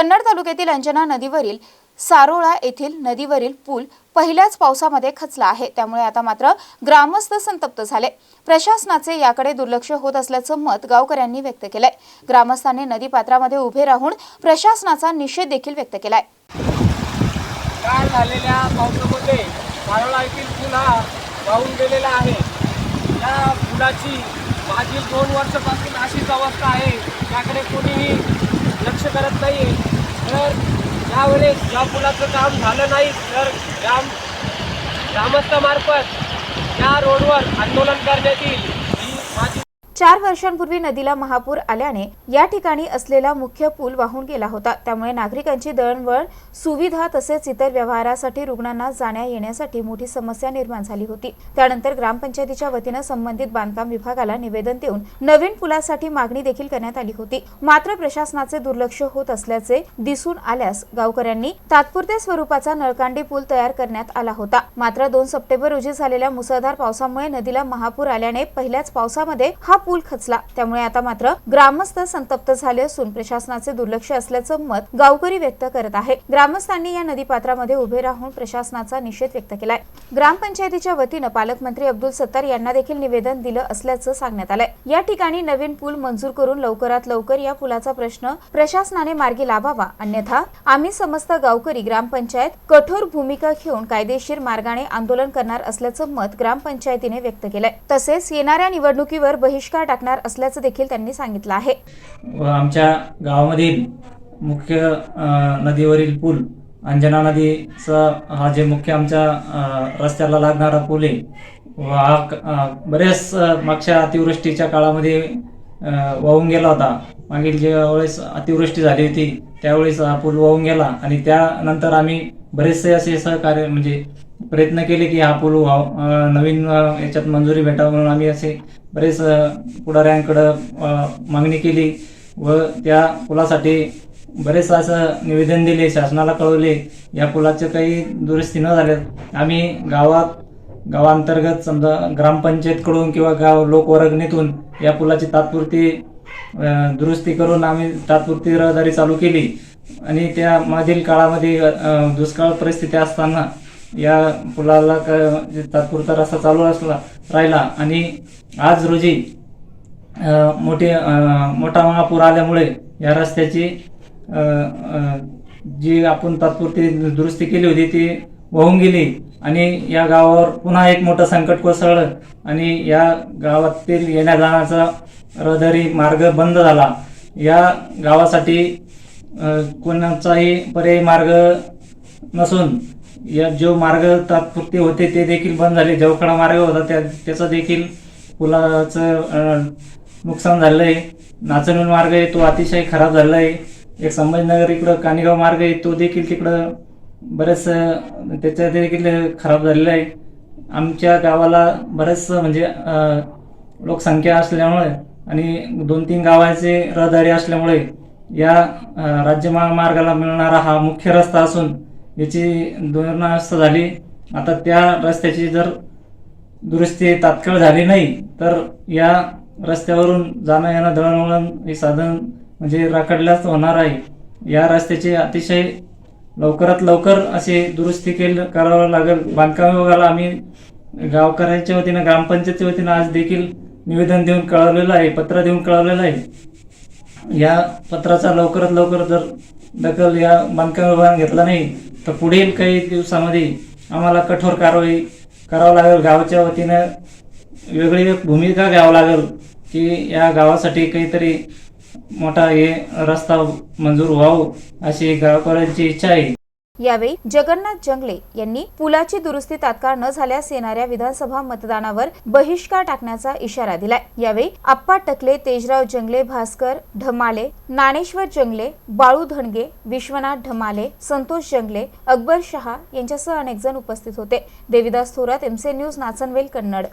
कन्नड तालुक्यातील अंजना नदीवरील सारोळा येथील नदीवरील पूल पहिल्याच पावसामध्ये खचला आहे. त्यामुळे आता मात्र ग्रामस्थ संतप्त झाले. प्रशासनाचे याकडे दुर्लक्ष होत असल्याचं मत गावकऱ्यांनी व्यक्त केलंय. ग्रामस्थांनी नदीपात्रामध्ये उभे राहून प्रशासनाचा निषेध देखील व्यक्त केलाय. काल झालेल्या पावसामध्ये सारोळा येथील पूल हा वाहून गेलेला आहे. या पुलाची मागील दोन वर्षापासून अशीच अवस्था आहे. त्याकडे कोणीही लक्ष करत नाही तर यावेळेस या पुलाचं काम झालं नाही तर ग्राम ग्रामस्थामार्फत या रोडवर आंदोलन करण्यात येईल. चार वर्षांपूर्वी नदीला महापूर आल्याने या ठिकाणी असलेला मुख्य पूल वाहून गेला होता. त्यामुळे नागरिकांची दळणवळण सुविधा तसेच इतर व्यवहारासाठी रुग्णांना जाण्या येण्यासाठी मोठी समस्या निर्माण झाली होती. त्यानंतर ग्रामपंचायतीच्या वतीनं संबंधित बांधकाम विभागाला निवेदन देऊन नवीन पुलासाठी मागणी देखील करण्यात आली होती. मात्र प्रशासनाचे दुर्लक्ष होत असल्याचे दिसून आल्यास गावकऱ्यांनी तात्पुरत्या स्वरूपाचा नळकांडी पूल तयार करण्यात आला होता. मात्र दोन सप्टेंबर रोजी झालेल्या मुसळधार पावसामुळे नदीला महापूर आल्याने पहिल्याच पावसामध्ये हा पूल खचला. त्यामुळे आता मात्र ग्रामस्थ संतप्त झाले असून प्रशासनाचे दुर्लक्ष असल्याचं मत गावकरी व्यक्त करत आहे. ग्रामस्थांनी या नदीपात्रामध्ये उभे राहून प्रशासनाचा निषेध व्यक्त केलाय. ग्रामपंचायतीच्या वतीनं पालकमंत्री अब्दुल सत्तार यांना देखील निवेदन दिलं असल्याचं सांगण्यात आलंय. या ठिकाणी नवीन पूल मंजूर करून लवकरात लवकर या पुलाचा प्रश्न प्रशासनाने मार्गी लावावा अन्यथा आम्ही समस्त गावकरी ग्रामपंचायत कठोर भूमिका घेऊन कायदेशीर मार्गाने आंदोलन करणार असल्याचं मत ग्रामपंचायतीने व्यक्त केलंय. तसेच येणाऱ्या निवडणुकीवर बहिष्कार टाकणार असल्याचं देखील त्यांनी सांगितलं आहे. आमच्या गावामधील मुख्य नदीवरील पूल अंजना नदीचा हा जे मुख्य आमच्या रस्त्याला लागणारा पूल आहे हा बऱ्याच मागच्या अतिवृष्टीच्या काळामध्ये वाहून गेला होता. मागील ज्या वेळेस अतिवृष्टी झाली होती त्यावेळेस हा पूल वाहून गेला आणि त्यानंतर आम्ही बरेचसे असे सहकार्य म्हणजे प्रयत्न केले की हा पूल व्हाव. नवीन याच्यात मंजुरी भेटावं म्हणून आम्ही असे बरेच पुढाऱ्यांकडं मागणी केली व त्या पुलासाठी बरेच असं निवेदन दिले शासनाला कळवले. या पुलाचे काही दुरुस्ती न झाल्यात आम्ही गावात गावांतर्गत समजा ग्रामपंचायतकडून किंवा गाव लोकवर्गणीतून या पुलाची तात्पुरती दुरुस्ती करून आम्ही तात्पुरती रहदारी चालू केली. आणि त्या काळामध्ये दुष्काळ परिस्थिती असताना या पुलाला तात्पुरता रस्ता चालू असला राहिला आणि आज रोजी मोठे मोठा महापूर आल्यामुळे या रस्त्याची जी आपण तात्पुरती दुरुस्ती केली होती ती वाहून गेली आणि या गावावर पुन्हा एक मोठं संकट कोसळलं आणि या गावातील येण्या जाण्याचा रहदारी मार्ग बंद झाला. या गावासाठी कोणाचाही पर्यायी मार्ग नसून या जो मार्ग तात्पुरते होते ते देखील बंद झाले. जवखडा मार्ग होता त्या त्याचा देखील पुलाचं नुकसान झालेलं आहे नाचनूर मार्ग आहे तो अतिशय खराब झालेला आहे एक संभाजीनगर इकडं कानिगाव मार्ग आहे तो देखील तिकडं बरेच त्याच्या देखील खराब झालेला आहे. आमच्या गावाला बरेच म्हणजे लोकसंख्या असल्यामुळे आणि दोन तीन गावाचे रहदारी असल्यामुळे या राज्य महामार्गाला मिळणारा हा मुख्य रस्ता असून याची दुर्नावस्था झाली आता त्या रस्त्याची जर दुरुस्ती तात्काळ झाली नाही तर या रस्त्यावरून जाणं येणं दळणवळण हे साधन म्हणजे राखडल्याच होणार आहे. या रस्त्याची अतिशय लवकरात लवकर अशी दुरुस्ती केलं करावं लागेल. बांधकाम विभागाला आम्ही गावकऱ्यांच्या वतीनं ग्रामपंचायतच्या वतीनं आज देखील निवेदन देऊन कळवलेलं आहे पत्र देऊन कळवलेलं आहे. या पत्राचा लवकरात लवकर जर दखल या बांधकाम विभागाने घेतला नाही तर पुढील काही दिवसामध्ये आम्हाला कठोर कारवाई करावं लागेल. गावाच्या वतीनं वेगळी भूमिका घ्यावं लागेल की या गावासाठी काहीतरी मोठा हे रस्ता मंजूर व्हावं अशी गावकऱ्यांची इच्छा आहे. यावेळी जगन्नाथ जंगले यांनी पुलाची दुरुस्ती तात्काळ न झाल्यास येणाऱ्या विधानसभा मतदानावर बहिष्कार टाकण्याचा इशारा दिलाय. यावेळी आप्पा टकले तेजराव जंगले भास्कर ढमाले नाणेश्वर जंगले बाळू धणगे विश्वनाथ ढमाले संतोष जंगले अकबर शहा यांच्यासह अनेक जण उपस्थित होते. देविदास थोरात एमसे न्यूज नाचनवेल कन्नड.